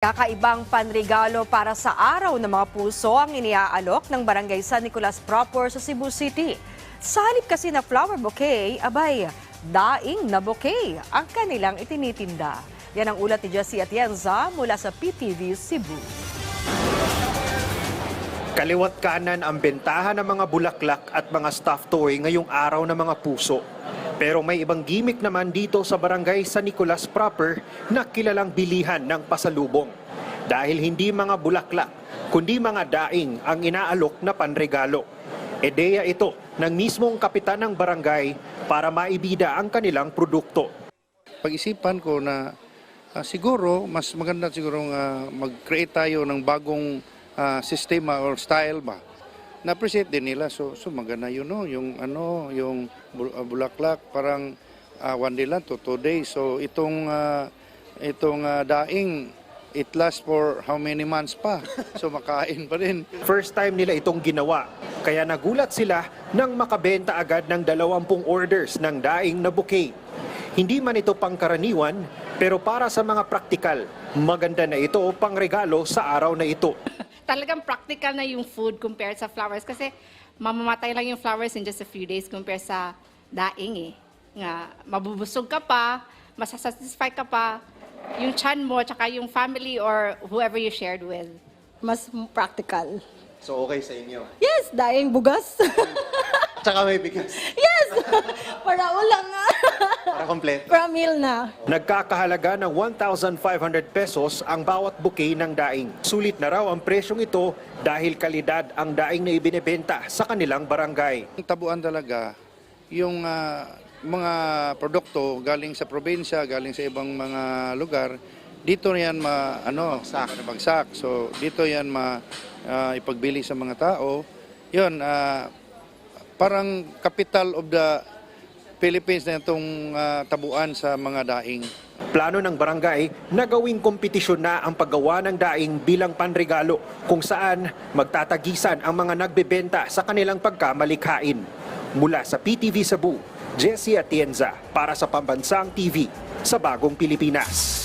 Kakaibang panregalo para sa araw ng mga puso ang iniaalok ng Barangay San Nicolas proper sa Cebu City. Sa halip kasi na flower bouquet, abay, daing na bouquet ang kanilang itinitinda. Yan ang ulat ni Jessie Atienza mula sa PTV Cebu. Kaliwat kanan ang bentahan ng mga bulaklak at mga stuffed toy ngayong araw ng mga puso. Pero may ibang gimmick naman dito sa barangay San Nicolas proper na kilalang bilihan ng pasalubong. Dahil hindi mga bulaklak, kundi mga daing ang inaalok na panregalo. Ideya ito ng mismong kapitan ng barangay para maibida ang kanilang produkto. pag-isipan ko na ah, siguro mas maganda siguro nga mag-create tayo ng bagong ah, sistema or style ba na appreciate din nila. So so maganda yun no? Yung ano yung ah, bulaklak parang ah, one day lang to two days. So itong ah, itong ah, daing it lasts for how many months pa? So makain pa rin. First time nila itong ginawa, kaya nagulat sila nang makabenta agad ng 20 orders ng daing na bouquet. Hindi man ito pangkaraniwan, pero para sa mga praktikal, maganda na ito pang regalo sa araw na ito. Talagang practical na yung food compared sa flowers kasi mamamatay lang yung flowers in just a few days compared sa daing eh. Nga, mabubusog ka pa, masasatisfy ka pa, yung chan mo, tsaka yung family or whoever you shared with. mas practical. So okay sa inyo. Yes, daing bugas. Tsaka may bigas. yes! Para ulang nga. Para kompleto. Para meal na. Nagkakahalaga ng 1,500 pesos ang bawat bouquet ng daing. Sulit na raw ang presyong ito dahil kalidad ang daing na ibinebenta sa kanilang barangay. Ang tabuan talaga yung ah, mga produkto galing sa probinsya, galing sa ibang mga lugar, dito yan ma ano, bagsak. bagsak. So dito yan ma ah, ipagbili sa mga tao. 'Yun ah, parang capital of the Philippines na itong ah, tabuan sa mga daing. Plano ng barangay na gawing kompetisyon na ang paggawa ng daing bilang panregalo kung saan magtatagisan ang mga nagbebenta sa kanilang pagkamalikhain. Mula sa PTV Cebu, Jessie Atienza para sa Pambansang TV sa Bagong Pilipinas.